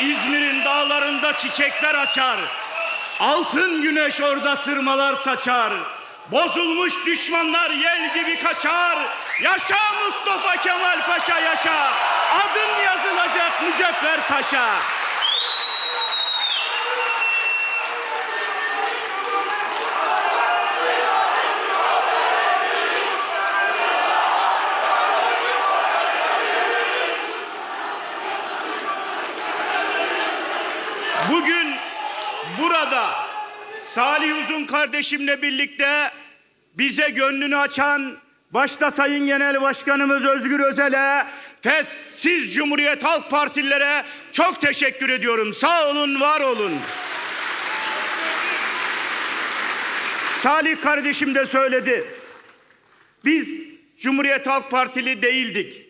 İzmir'in dağlarında çiçekler açar. Altın güneş orada sırmalar saçar. Bozulmuş düşmanlar yel gibi kaçar. Yaşa Mustafa Kemal Paşa yaşa. Adın yazılacak mücevher taşa. Bugün burada Salih Uzun kardeşimle birlikte bize gönlünü açan başta Sayın Genel Başkanımız Özgür Özel'e ve siz Cumhuriyet Halk Partililere çok teşekkür ediyorum. Sağ olun, var olun. Salih kardeşim de söyledi. Biz Cumhuriyet Halk Partili değildik.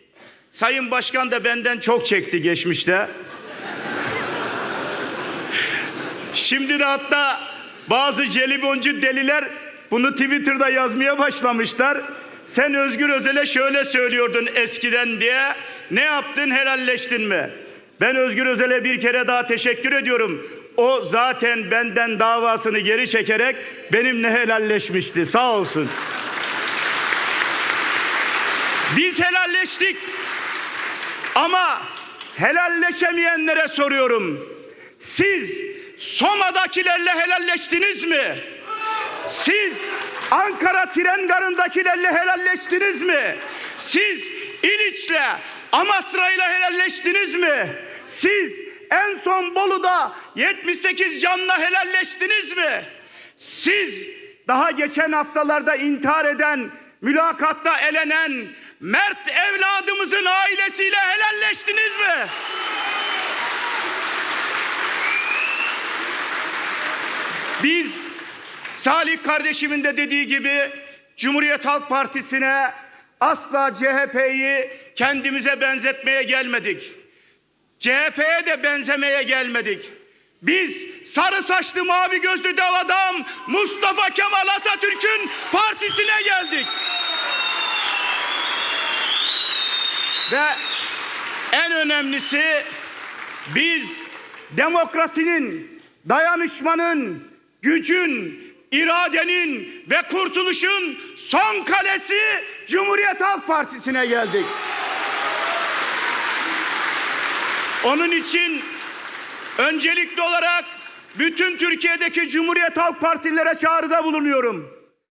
Sayın Başkan da benden çok çekti geçmişte. Şimdi de hatta bazı jeliboncu deliler bunu Twitter'da yazmaya başlamışlar. Sen Özgür Özel'e şöyle söylüyordun eskiden diye. Ne yaptın helalleştin mi? Ben Özgür Özel'e bir kere daha teşekkür ediyorum. O zaten benden davasını geri çekerek benimle helalleşmişti. Sağ olsun. Biz helalleştik. Ama helalleşemeyenlere soruyorum. Siz Soma'dakilerle helalleştiniz mi? Siz Ankara tren garındakilerle helalleştiniz mi? Siz İliç'le Amasra'yla helalleştiniz mi? Siz en son Bolu'da 78 canla helalleştiniz mi? Siz daha geçen haftalarda intihar eden, mülakatta elenen Mert evladımızın ailesiyle helalleştiniz mi? Biz Salih kardeşimin de dediği gibi Cumhuriyet Halk Partisi'ne asla CHP'yi kendimize benzetmeye gelmedik. CHP'ye de benzemeye gelmedik. Biz sarı saçlı mavi gözlü dev adam Mustafa Kemal Atatürk'ün partisine geldik. Ve en önemlisi biz demokrasinin, dayanışmanın, gücün, iradenin ve kurtuluşun son kalesi Cumhuriyet Halk Partisi'ne geldik. Onun için öncelikli olarak bütün Türkiye'deki Cumhuriyet Halk Partilere çağrıda bulunuyorum.